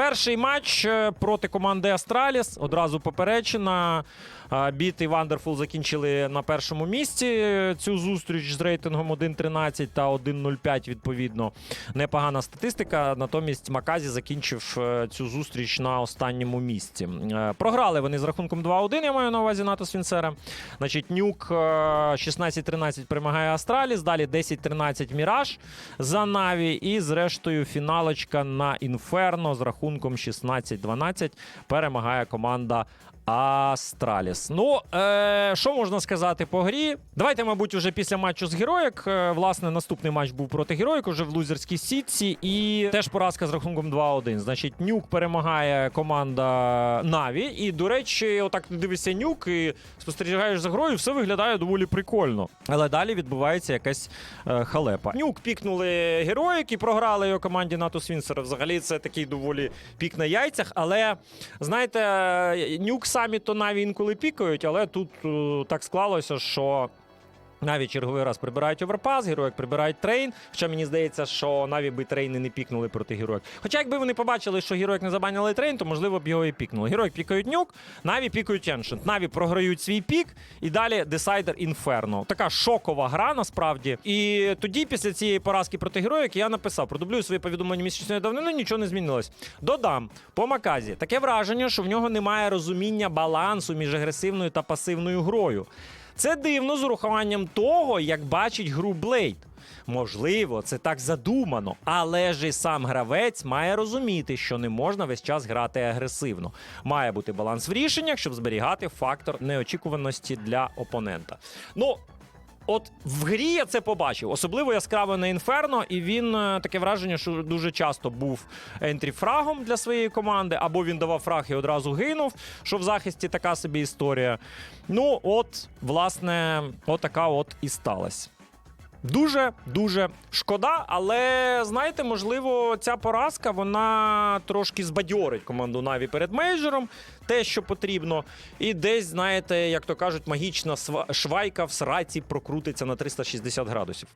перший матч е, проти команди Астраліс. Одразу поперечена. Е, Біт і Вандерфул закінчили на першому місці цю зустріч з рейтингом 1.13 та 1.05, відповідно. Непогана статистика. Натомість Маказі закінчив е, цю зустріч на останньому місці. Програли вони з рахунком 2-1, я маю на увазі НАТО Свінцера. Значить, Нюк е, 16-13 перемагає Астраліс, далі 10-13 Міраж за Наві. І зрештою фіналочка на Інферно з рахунком 16-12 перемагає команда. Астраліс. Ну, е, що можна сказати по грі? Давайте, мабуть, уже після матчу з Героїк. Е, власне, наступний матч був проти Героїк, уже в лузерській сітці. І теж поразка з рахунком 2-1. Значить, Нюк перемагає команда Наві. І, до речі, отак ти дивишся Нюк і спостерігаєш за грою, все виглядає доволі прикольно. Але далі відбувається якась е, халепа. Нюк пікнули Героїк і програли його команді НАТО Свінсера. Взагалі, це такий доволі пік на яйцях. Але знаєте, Нюк самі то Наві інколи пікають, але тут е, так склалося, що. Наві черговий раз прибирають оверпас, героїк прибирають трейн. Хоча мені здається, що Наві би трейни не пікнули проти героїк. Хоча якби вони побачили, що героїк не забанили трейн, то можливо б його і пікнули. Героїк пікають нюк, Наві пікають Ancient. Наві програють свій пік, і далі Decider Inferno. Така шокова гра насправді. І тоді, після цієї поразки проти героїк, я написав, продублюю свої повідомлення місячної давнини, нічого не змінилось. Додам по Маказі таке враження, що в нього немає розуміння балансу між агресивною та пасивною грою. Це дивно з урахуванням того, як бачить гру Блейд. Можливо, це так задумано, але ж і сам гравець має розуміти, що не можна весь час грати агресивно. Має бути баланс в рішеннях, щоб зберігати фактор неочікуваності для опонента. Ну. От в грі я це побачив, особливо яскраво на інферно, і він е, таке враження, що дуже часто був ентрі-фрагом для своєї команди, або він давав фраг і одразу гинув. Що в захисті така собі історія. Ну, от, власне, отака от і сталася. Дуже дуже шкода, але знаєте, можливо, ця поразка вона трошки збадьорить команду Наві перед мейджором, те, що потрібно, і десь, знаєте, як то кажуть, магічна швайка в сраці прокрутиться на 360 градусів.